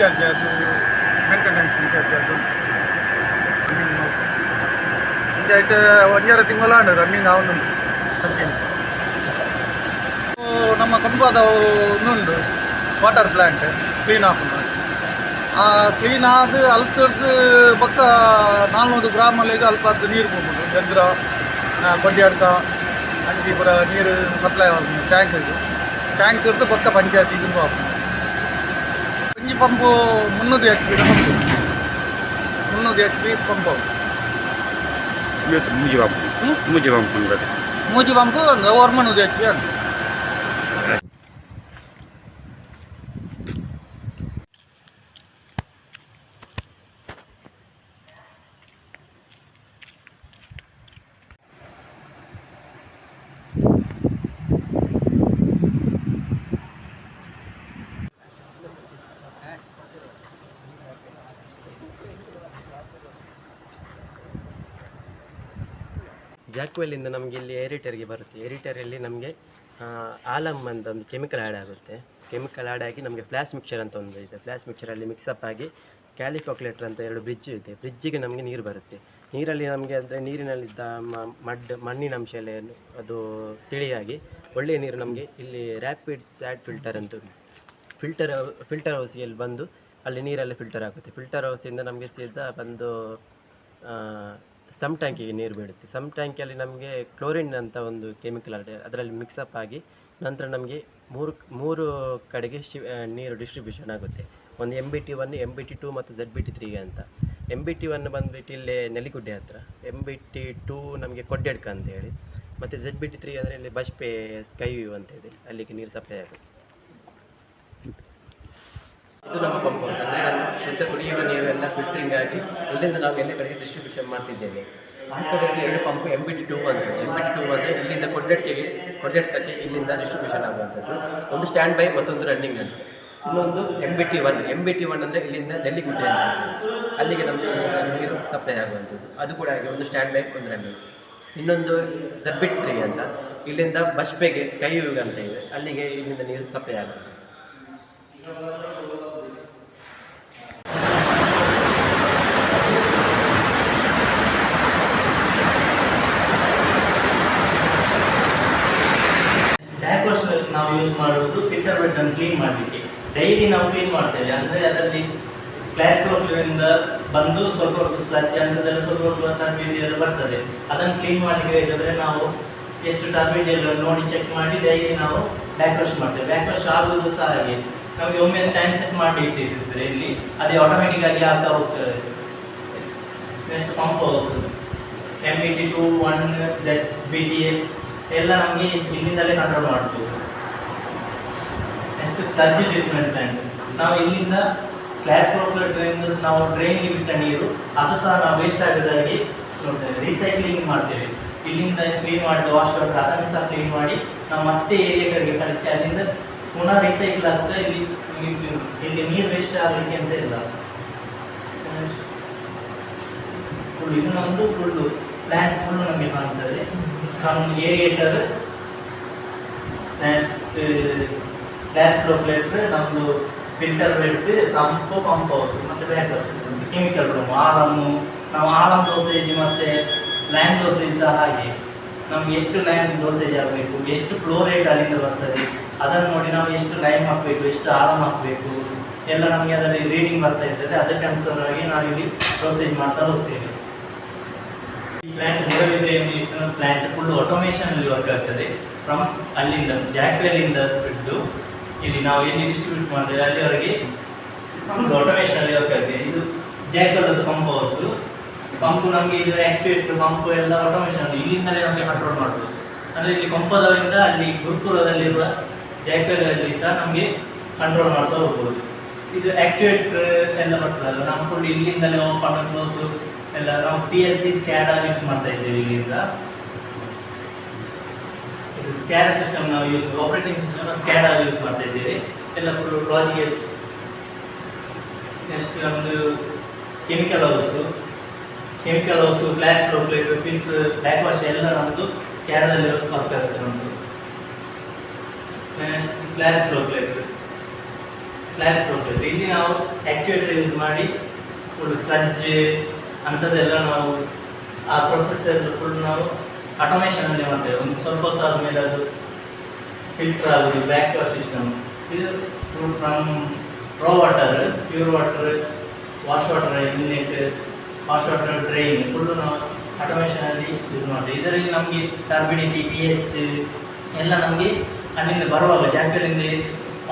ಬನ್ನಿ ಹಾಂ ಪುರಾಟಿನದ್ದು ಮೂತ ಇನ್ಚಾರ್ಜ್ ಅದು ಮೇಂಟೆನೆನ್ಸ್ ಇನ್ಚಾರ್ಜ್ ಅದು ಹಿಂಗಾಯ್ತು ಒಂಜಾರು ತಿಂಗಳ ರನ್ನಿಂಗ್ ಅವನು ಕಂಟಿನ್ಯೂ ನಮ್ಮ ಕಂಬದ ಇನ್ನೊಂದು ವಾಟರ್ ಪ್ಲ್ಯಾಂಟ್ ಕ್ಲೀನ್ ಹಾಕೊಂಡು ಆ ಕ್ಲೀನ್ ಆದ ಅಲ್ತದ್ದು ಪಕ್ಕ ನಾಲ್ನೂರು ಗ್ರಾಮಲ್ಲಿಗೆ ಅಲ್ಪದ್ದು ನೀರು ಹೋಗ್ಬೋದು ಎದ್ರ ಬಡ್ಡಿಯಾಡ್ಕ ಅಂಗಿ ಪೂರ ನೀರು ಸಪ್ಲೈ ಆಗುದು ಟ್ಯಾಂಕ್ ಇದು ಟ್ಯಾಂಕ್ ಇರ್ದು ಪಕ್ಕ ಪಂಚಾಯತಿಗೆ ಹಾಕೊಂಡು ಒಂಜಿ ಪಂಪು ಮುನ್ನೂರು ಎಚ್ ಪಿ ಪಂಪು ಮುನ್ನೂರು ಎಚ್ ಪಿ ಪಂಪು ಇವತ್ತು ಮೂಜಿ ಬಾಂಬು ಹ್ಮ್? ಮೂಜಿ ಬಾಂಬು ಅಂಗಡಿ ಮೂಜಿ ಪಂಪು ಅಂದ್ರೆ ಜಾಕ್ವೆಲ್ಲಿಂದ ನಮಗೆ ಇಲ್ಲಿ ಏರಿಟರ್ಗೆ ಬರುತ್ತೆ. ಏರಿಟರಲ್ಲಿ ನಮಗೆ ಆಲಮ್ ಅಂತ ಒಂದು ಕೆಮಿಕಲ್ ಆ್ಯಡ್ ಆಗುತ್ತೆ. ಕೆಮಿಕಲ್ ಆ್ಯಡ್ ಆಗಿ ನಮಗೆ ಫ್ಲಾಸ್ ಮಿಕ್ಚರ್ ಅಂತ ಒಂದು ಇದೆ. ಫ್ಲಾಸ್ ಮಿಕ್ಚರಲ್ಲಿ ಮಿಕ್ಸಪ್ ಆಗಿ ಕ್ಯಾಲಿಫಾಕ್ಯುಲೇಟರ್ ಅಂತ ಎರಡು ಬ್ರಿಡ್ಜ್ ಇದೆ. ಬ್ರಿಡ್ಜಿಗೆ ನಮಗೆ ನೀರು ಬರುತ್ತೆ. ನೀರಲ್ಲಿ ನಮಗೆ ಅಂದರೆ ನೀರಿನಲ್ಲಿದ್ದ ಮಡ್, ಮಣ್ಣಿನ ಅಂಶ ಎಲ್ಲ ಅದು ತಿಳಿಯಾಗಿ ಒಳ್ಳೆಯ ನೀರು ನಮಗೆ ಇಲ್ಲಿ ರ್ಯಾಪಿಡ್ ಸ್ಯಾಡ್ ಫಿಲ್ಟರ್ ಅಂತ ಫಿಲ್ಟರ್ ಫಿಲ್ಟರ್ ಹೌಸ್ಗೆ ಬಂದು ಅಲ್ಲಿ ನೀರೆಲ್ಲ ಫಿಲ್ಟರ್ ಆಗುತ್ತೆ. ಫಿಲ್ಟರ್ ಹೌಸಿಂದ ನಮಗೆ ಸೀದಾ ಬಂದು ಸಮ್ ಟ್ಯಾಂಕಿಗೆ ನೀರು ಬೀಳುತ್ತೆ. ಸಮ್ ಟ್ಯಾಂಕಿಯಲ್ಲಿ ನಮಗೆ ಕ್ಲೋರಿನ್ ಅಂತ ಒಂದು ಕೆಮಿಕಲ್ ಅದರಲ್ಲಿ ಮಿಕ್ಸಪ್ ಆಗಿ ನಂತರ ನಮಗೆ ಮೂರು ಮೂರು ಕಡೆಗೆ ಶಿ ನೀರು ಡಿಸ್ಟ್ರಿಬ್ಯೂಷನ್ ಆಗುತ್ತೆ. ಒಂದು M B T one M B T two ಮತ್ತು ಝಡ್ ಬಿ ಟಿ ತ್ರೀಗೆ ಅಂತ. ಎಂ ಬಿ ಟಿ ಒನ್ ಬಂದುಬಿಟ್ಟು ಇಲ್ಲೇ ನೆಲಿಗುಡ್ಡೆ ಹತ್ರ. ಎಂ ಬಿ ಟಿ ಟೂ ನಮಗೆ ಕೊಡ್ಡೆಡ್ಕ ಅಂತ ಹೇಳಿ. ಮತ್ತು ಝೆಡ್ ಬಿ ಟಿ ತ್ರೀ ಅಂದರೆ ಇಲ್ಲಿ ಬಜ್ಪೆ ಸ್ಕೈ ವ್ಯೂ ಅಂತ ಇದೆ. ಅಲ್ಲಿಗೆ ನೀರು ಸಪ್ಲೈ ಆಗುತ್ತೆ. ಇದು ನಮ್ಮ ಪಂಪ್ ಅಂದರೆ ನಮ್ಮ ಶುದ್ಧ ಕುಡಿಯುವ ನೀರು ಎಲ್ಲ ಫಿಲ್ಟರಿಂಗ್ ಆಗಿ ಇಲ್ಲಿಂದ ನಾವು ಎಲ್ಲ ಕಡೆಗೆ ಡಿಸ್ಟ್ರಿಬ್ಯೂಷನ್ ಮಾಡ್ತಿದ್ದೇವೆ ಆ ಕಡೆಗೆ ಎರಡು pump M B T two ಅಂತ ಎಂ ಬಿ ಟಿ ಟೂ ಅಂದರೆ ಇಲ್ಲಿಂದ ಕೊಡ್ಡೆಟ್ಕೆಗೆ ಕೊಡ್ಡೆಟ್ಕಕ್ಕೆ ಇಲ್ಲಿಂದ ಡಿಸ್ಟ್ರಿಬ್ಯೂಷನ್ ಆಗುವಂಥದ್ದು ಒಂದು ಸ್ಟ್ಯಾಂಡ್ ಬೈ ಮತ್ತೊಂದು ರನ್ನಿಂಗ್ ಅಂತ ಇನ್ನೊಂದು M B T one M B T one ಅಂದರೆ ಇಲ್ಲಿಂದ ನೆಲ್ಲಿಗುಡ್ಡೆ ಅಂತ ಅಲ್ಲಿಗೆ ನಮಗೆ ನೀರು ಸಪ್ಲೈ ಆಗುವಂಥದ್ದು ಅದು ಕೂಡ ಹಾಗೆ ಒಂದು ಸ್ಟ್ಯಾಂಡ್ ಬೈ ಒಂದು ರನ್ನಿಂಗ್ ಇನ್ನೊಂದು ಜಬ್ಬಿಟ್ ತ್ರೀ ಅಂತ ಇಲ್ಲಿಂದ ಬಸ್ಪೆಗೆ ಸ್ಕೈ ಅಂತ ಇದೆ ಅಲ್ಲಿಗೆ ಇಲ್ಲಿಂದ ನೀರು ಸಪ್ಲೈ ಆಗುವಂಥದ್ದು ಬ್ಯಾಕ್ ವಾಶ್ ನಾವು ಯೂಸ್ ಮಾಡುವುದು ಫಿಲ್ಟರ್ ಬೆಡ್ ಅನ್ನು ಕ್ಲೀನ್ ಮಾಡಲಿಕ್ಕೆ. ಡೈಲಿ ನಾವು ಕ್ಲೀನ್ ಮಾಡ್ತೇವೆ. ಅಂದರೆ ಅದರಲ್ಲಿ ಕ್ಲಾರಿಫೋರ್ನಿಂದ ಬಂದು ಸ್ವಲ್ಪ ಹೊತ್ತು ಸ್ಲಜ್ ಅಂತದೆಲ್ಲ ಸ್ವಲ್ಪ ಹೊತ್ತು ಎಲ್ಲ ಬರ್ತದೆ. ಅದನ್ನು ಕ್ಲೀನ್ ಮಾಡಲಿಕ್ಕೆ ಬೇಕಾದರೆ ನಾವು ಎಷ್ಟು ಟರ್ಬಿಡ್ ಎಲ್ಲ ನೋಡಿ ಚೆಕ್ ಮಾಡಿ ಡೈಲಿ ನಾವು ಬ್ಯಾಕ್ ವಾಶ್ ಮಾಡ್ತೇವೆ. ಬ್ಯಾಕ್ ವಾಶ್ ಆಗುವುದು ಸಹ ಹಾಗೆ. ನಮಗೆ ಒಮ್ಮೆ ಟೈಮ್ ಸೆಟ್ ಮಾಡಿ ಇಟ್ಟಿರ್ತಾರೆ ಇಲ್ಲಿ ಅದೇ ಆಟೋಮೆಟಿಕ್ ಆಗಿ ಆಗ್ತಾ ಹೋಗ್ತದೆ. Next pump house M E T two one Z B T ಎಲ್ಲ ನಮಗೆ ಇಲ್ಲಿಂದಲೇ ಕಂಟ್ರೋಲ್ ಮಾಡ್ಬೋದು. ನೆಕ್ಸ್ಟ್ ಸರ್ಜಿ ಟ್ರೀಟ್ಮೆಂಟ್ ಪ್ಲಾಂಟ್ ನಾವು ಇಲ್ಲಿಂದ ಕ್ಲಾರಿಫೋರ್ಟ್ರಿಂದ ನಾವು ಟ್ರೈನ್ಗೆ ಬಿಟ್ಟ ನೀರು, ಅದು ಸಹ ನಾವು ವೇಸ್ಟ್ ಆಗೋದಾಗಿ ರೀಸೈಕ್ಲಿಂಗ್ ಮಾಡ್ತೇವೆ. ಇಲ್ಲಿಂದ ಕ್ಲೀನ್ ಮಾಡಿ ವಾಶ್ ಅದನ್ನು ಸಹ ಕ್ಲೀನ್ ಮಾಡಿ ನಾವು ಮತ್ತೆ ಏರಿಯಾಗಳಿಗೆ ಕಳಿಸಿ, ಅಲ್ಲಿಂದ ಪುನಃ ರೀಸೈಕಲ್ ಆಗ್ತಾ ಇಲ್ಲಿ, ಇಲ್ಲಿ- ನೀರು ವೇಸ್ಟ್ ಆಗಲಿಕ್ಕೆ ಅಂತ ಇಲ್ಲ. ಫುಲ್ ಇನ್ನೊಂದು ಫುಲ್ಲು ಪ್ಲ್ಯಾನ್ ಫುಲ್ ನಮಗೆ ಕಾಣ್ತದೆ. ಏರಿಯೇಟರ್ ನೆಕ್ಸ್ಟ್ ಗ್ಯಾಸ್ ಪ್ಲೇಟ್ ನಮ್ಮದು filter plate sump pump house ಮತ್ತು back house chemical room alum ನಾವು ಆಲಮ್ ಡೋಸೇಜ್ ಮತ್ತು ಲ್ಯಾಂಡ್ ಡೋಸೇಜ್ ಸಹ ಹಾಗೆ. ನಮ್ಗೆ ಎಷ್ಟು ಲ್ಯಾಂಡ್ ಡೋಸೇಜ್ ಆಗಬೇಕು, ಎಷ್ಟು ಫ್ಲೋ ರೇಟ್ ಅಲ್ಲಿಂದ ಬರ್ತದೆ, ಅದನ್ನು ನೋಡಿ ನಾವು ಎಷ್ಟು ಲೈಮ್ ಹಾಕಬೇಕು, ಎಷ್ಟು ಆಲಮ್ ಹಾಕಬೇಕು. ಎಲ್ಲ ನಮಗೆ ಅದರಲ್ಲಿ ರೀಡಿಂಗ್ ಬರ್ತಾ ಇರ್ತದೆ, ಅದಕ್ಕೆ ಅನುಸಾರವಾಗಿ ನಾವು ಇಲ್ಲಿ ಮಾಡ್ತಾ ಹೋಗ್ತೇವೆ. ಈ plant Moodbidri plant full automation ಅಲ್ಲಿ ವರ್ಕ್ ಆಗ್ತದೆ. ಫ್ರಮ್ ಅಲ್ಲಿಂದ ಜಾಕ್ವೆಲಿಂದ ಬಿಟ್ಟು ಇಲ್ಲಿ ನಾವು ಎಲ್ಲಿ ಡಿಸ್ಟ್ರಿಬ್ಯೂಟ್ ಮಾಡ್ತೇವೆ, ಅಲ್ಲಿವರೆಗೆ ಫುಲ್ ಆಟೋಮೇಷನ್ ಅಲ್ಲಿ ವರ್ಕ್ ಆಗ್ತದೆ. ಇದು ಜಾಕ್ವೆಲ್ ಪಂಪ್ ಹೌಸ್ ಪಂಪ್ ನಮಗೆ ಇದು ಆಕ್ಚುಯೇಟರ್ ಪಂಪ್ ಎಲ್ಲ ಆಟೋಮೇಷನ್ ಇಲ್ಲಿಂದಲೇ ನಮಗೆ ಕಂಟ್ರೋಲ್ ಮಾಡ್ಬೋದು. ಅಂದರೆ ಇಲ್ಲಿ ಪಂಪದವರಿಂದ ಅಲ್ಲಿ ಗುರುಕುಲದಲ್ಲಿರುವ ಜಾಕ್ವೆಲ್ ಅಲ್ಲಿ ಸಹ ನಮಗೆ ಕಂಟ್ರೋಲ್ ಮಾಡ್ತಾ ಹೋಗ್ಬೋದು. ಇದು ಆಕ್ಚುಯೇಟರ್ ಎಲ್ಲ ಬರ್ತದಲ್ಲ, ನಾವು ಫುಲ್ ಇಲ್ಲಿಂದಲೇ ಓಪನ್ ಕ್ಲೋಸ್ ಎಲ್ಲ ನಾವು P L C SCADA use ಮಾಡ್ತಾ ಇದ್ದೇವೆ ಇಲ್ಲಿಂದ. ಇದು ಸ್ಕ್ಯಾಡರ್ ಸಿಸ್ಟಮ್ ನಾವು use operating system scanner use ಮಾಡ್ತಾ ಇದ್ದೇವೆ. ಎಲ್ಲ ಫುಲ್ ಪ್ರಾಜೆಕ್ಟ್ ನೆಕ್ಸ್ಟ್ ನಮ್ಮದು chemical house chemical house black flow plate filter black wash ಎಲ್ಲ ನಮ್ಮದು ವರ್ಕ್ ಆಗ್ತಾ ಇರುತ್ತೆ ನಮ್ಮದು black flow plate black flow plate ಇಲ್ಲಿ ನಾವು ಆ್ಯಕ್ಚುಯೇಟರ್ ಯೂಸ್ ಮಾಡಿ ಫುಲ್ ಸಜ್ಜೆ ಅಂಥದ್ದೆಲ್ಲ ನಾವು ಆ ಪ್ರೊಸೆಸ್ ಫುಲ್ ನಾವು ಆಟೋಮೇಷನಲ್ಲಿ ಮಾಡ್ತೇವೆ. ಒಂದು ಸ್ವಲ್ಪ ಹೊತ್ತು ಆದಮೇಲೆ ಅದು ಫಿಲ್ಟರ್ ಆಗಲಿ ಬ್ಯಾಕ್ ಸಿಸ್ಟಮ್ ಇದು fruit from raw water pure water wash water inlet wash water drain full ನಾವು ಆಟೋಮೇಷನಲ್ಲಿ ಯೂಸ್ ಮಾಡ್ತೇವೆ. ಇದರಲ್ಲಿ ನಮಗೆ ಟರ್ಬಿಡಿಟಿ ಪಿ ಎಚ್ ಎಲ್ಲ ನಮಗೆ ಅಲ್ಲಿಂದ ಬರುವಾಗ ಜಾಕರಿಂದ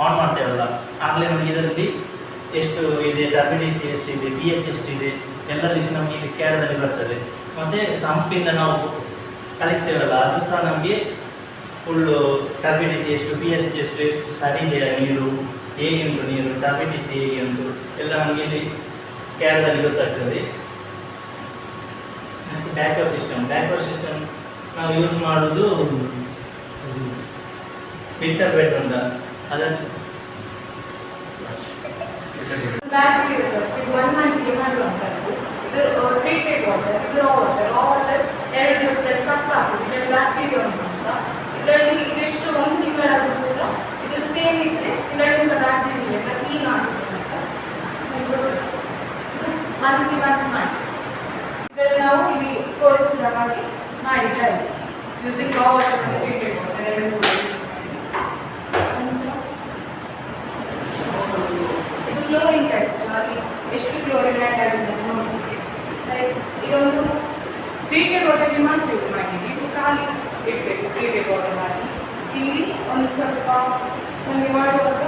ಆನ್ ಮಾಡ್ತೇವಲ್ಲ. ಆಗಲೇ ನಮಗೆ ಇದರಲ್ಲಿ ಎಷ್ಟು ಇದೆ ಟರ್ಬಿಡಿಟಿ ಎಷ್ಟಿದೆ ಪಿ ಎಚ್ ಎಷ್ಟಿದೆ, ಎಲ್ಲ ಲಿಸ್ಟ್ ನಮಗೆ ಇಲ್ಲಿ ಸ್ಕ್ಯಾಡದಲ್ಲಿ ಬರ್ತದೆ. ಮತ್ತು ಸಂಪಿಂದ ನಾವು ಕಲಿಸ್ತೇವಲ್ಲ ಅದು ಸಹ ನಮಗೆ ಫುಲ್ಲು ಟರ್ಬಿಡಿಟಿ ಎಷ್ಟು ಪಿ ಎಚ್ ಎಷ್ಟು ಎಷ್ಟು ಸರಿ ಇದೆಯಾ ನೀರು, ಹೇಗೆ ನೀರು ಟರ್ಬಿಡಿಟಿ ಹೇಗೆ ಉಂಟು, ಎಲ್ಲ ನಮಗೆ ಇಲ್ಲಿ ಅಲ್ಲಿ ಗೊತ್ತಾಗ್ತದೆ. Next backward system backward system ನಾವು ಯೂಸ್ ಮಾಡೋದು ಫಿಲ್ಟರ್ ಬೆಡ್ ಅಂತ. ಅದನ್ನು ಬ್ಯಾಟ್ರಿ ಇರುತ್ತೆ ಒನ್ ಮಾಡುವಂಥದ್ದು ಇದು ಟ್ರೀಟೆಡ್ ವಾಟರ್ ಇದು ವಾಟರ್ ರಾ ವಾಟರ್ ಎರಡು ದಿವಸದಲ್ಲಿ ಕಟ್ ಆಗ್ತದೆ ಇದರಲ್ಲಿ ಇದೆಷ್ಟು ಒಂದು ತಿಂಗಳಾದರೂ ಕೂಡ ಇದು ಸೇಮ್ ಇದ್ದರೆ ಇದರಿಂದ ಬ್ಯಾಕ್ಟೀರಿಯಾ ಎಲ್ಲ ಕ್ಲೀನ್ ಆಗುತ್ತೆ ಇದು ಮಂತ್ಲಿ ಒನ್ಸ್ ಮಾಡಿ ಇದರಲ್ಲಿ ನಾವು ಇಲ್ಲಿ ತೋರಿಸಿದ ಹಾಗೆ ಮಾಡಿದ್ದಾರೆ using raw water treated water ಇದು ಕ್ಲೋರಿನ್ ಟೆಸ್ಟ್ ಅಲ್ಲಿ ಎಷ್ಟು ಕ್ಲೋರಿನ್ ಆ್ಯಡ್ ಆಗಿದೆ ಅಂತ ನೋಡಲಿಕ್ಕೆ ಲೈಕ್ ಇದೊಂದು ಟ್ರೀಟೆಡ್ ವಾಟರ್ಗೆ ಮಾತ್ರ ಯೂಸ್ ಮಾಡಿದ್ದೀವಿ ಇದು ಖಾಲಿ ಇಡಬೇಕು ಟ್ರೀಟೆಡ್ ವಾಟರ್ ಮಾಡಿ ಇಲ್ಲಿ ಒಂದು ಸ್ವಲ್ಪ ನಮಗೆ ಮಾಡುವಾಗ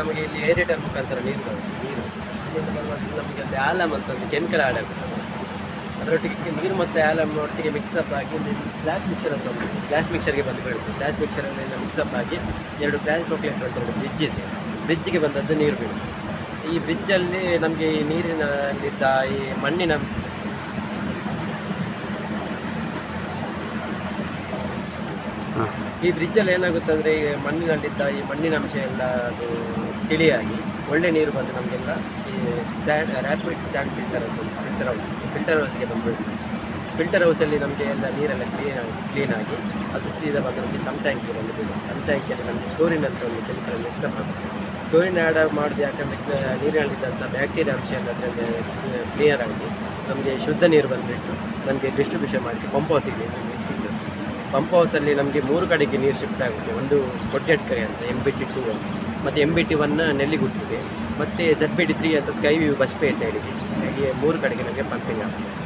ನಮಗೆ ಇಲ್ಲಿ ಏರಿಟರ್ ಮುಖಾಂತರ ನೀರು ಬರುತ್ತೆ, ನೀರು. ಬರುವಾಗ ನಮಗೆ ಅಲ್ಲಿ ಆಲಮ್ ಅಂತ ಒಂದು ಕೆಮಿಕಲ್ ಆ್ಯಡ್ ಆಗುತ್ತೆ. ಅದರೊಟ್ಟಿಗೆ ನೀರು ಮತ್ತು ಆಲಮ್ ಒಟ್ಟಿಗೆ ಮಿಕ್ಸಪ್ ಆಗಿ ಗ್ಲಾಸ್ ಮಿಕ್ಸರ್ ಅಂತ ಒಂದು ಗ್ಲಾಸ್ ಮಿಕ್ಸರ್ಗೆ ಬಂದು ಬೀಳುತ್ತೆ. ಗ್ಲಾಸ್ ಮಿಕ್ಸರಲ್ಲಿ ಮಿಕ್ಸಪ್ ಆಗಿ ಎರಡು ಗ್ಲಾಸ್ ಚಾಕ್ಲೇಟ್ ಅಂತ ಒಂದು ಬ್ರಿಡ್ಜ್ ಇದೆ. ಬ್ರಿಡ್ಜ್ಗೆ ಬಂದದ್ದು ನೀರು ಬೀಳುತ್ತೆ. ಈ ಬ್ರಿಡ್ಜಲ್ಲಿ ನಮಗೆ ಈ ನೀರಿನಲ್ಲಿದ್ದ ಈ ಮಣ್ಣಿನ ಈ ಬ್ರಿಡ್ಜಲ್ಲಿ ಏನಾಗುತ್ತೆ ಅಂದರೆ ಈ ಮಣ್ಣಿನಲ್ಲಿದ್ದ ಈ ಮಣ್ಣಿನ ಅಂಶ ಎಲ್ಲ ಅದು ತಿಳಿಯಾಗಿ ಒಳ್ಳೆ ನೀರು ಬಂದು ನಮಗೆಲ್ಲ ಈ ಸ್ಟ್ಯಾಂಡ್ ರ್ಯಾಪಿಡ್ ಸ್ಟ್ಯಾಂಡ್ ಫಿಲ್ಟರ್ ಅಂತ ಫಿಲ್ಟರ್ ಹೌಸ್ ಫಿಲ್ಟರ್ ಹೌಸ್ಗೆ ಬಂದ್ಬಿಡುತ್ತೆ. ಫಿಲ್ಟರ್ ಹೌಸಲ್ಲಿ ನಮಗೆ ಎಲ್ಲ ನೀರೆಲ್ಲ ಕ್ಲೀನ್ ಆಗಿ ಕ್ಲೀನ್ ಆಗಿ ಅದು ಸೀದಾ ಬಂದು ನಮಗೆ ಸಮ್ ಟ್ಯಾಂಕಿಗೆ ಬಂದುಬಿಟ್ಟು ಸಮ್ ಟ್ಯಾಂಕಿಯಲ್ಲಿ ನಮಗೆ ಕ್ಲೋರಿನ್ ಅಂತ ಒಂದು ಕೆಮಿಕಲ್ ಮಿಕ್ಸ್ ಆಗುತ್ತೆ ಕ್ಲೋರಿನ್ ಆ್ಯಡ್ ಮಾಡಿದೆ ಯಾಕಂದರೆ ನೀರಿನಲ್ಲಿದ್ದಂಥ ಬ್ಯಾಕ್ಟೀರಿಯಾ ಅಂಶ ಎಲ್ಲ ಅದರಲ್ಲಿ ಕ್ಲಿಯರ್ ಆಗಿ ನಮಗೆ ಶುದ್ಧ ನೀರು ಬಂದುಬಿಟ್ಟು ನಮಗೆ ಡಿಸ್ಟ್ರಿಬ್ಯೂಷನ್ ಮಾಡಿ ಸಿಗ್ತದೆ ಪಂಪ್ ಹೌಸಲ್ಲಿ ನಮಗೆ ಮೂರು ಕಡೆಗೆ ನೀರು ಶಿಫ್ಟ್ ಆಗುತ್ತೆ. ಒಂದು ಕೊಟ್ಟೆಟ್ಕರೆ ಅಂತ ಎಂ ಬಿ ಟಿ ಟೂ ಅಂತ ಮತ್ತು ಎಂ ಬಿ ಟಿ ಒನ್ ನೆಲ್ಲಿಗುಟ್ಟಿದೆ ಮತ್ತು ಝಡ್ ಬಿ ಟಿ ತ್ರೀ ಅಂತ ಸ್ಕೈ ವ್ಯೂ ಬಸ್ ಪೇ ಸೈಡಿಗೆ ಹಾಗೆ ಮೂರು ಕಡೆಗೆ ನಮಗೆ ಪಂಪಿಂಗ್ ಆಗುತ್ತೆ.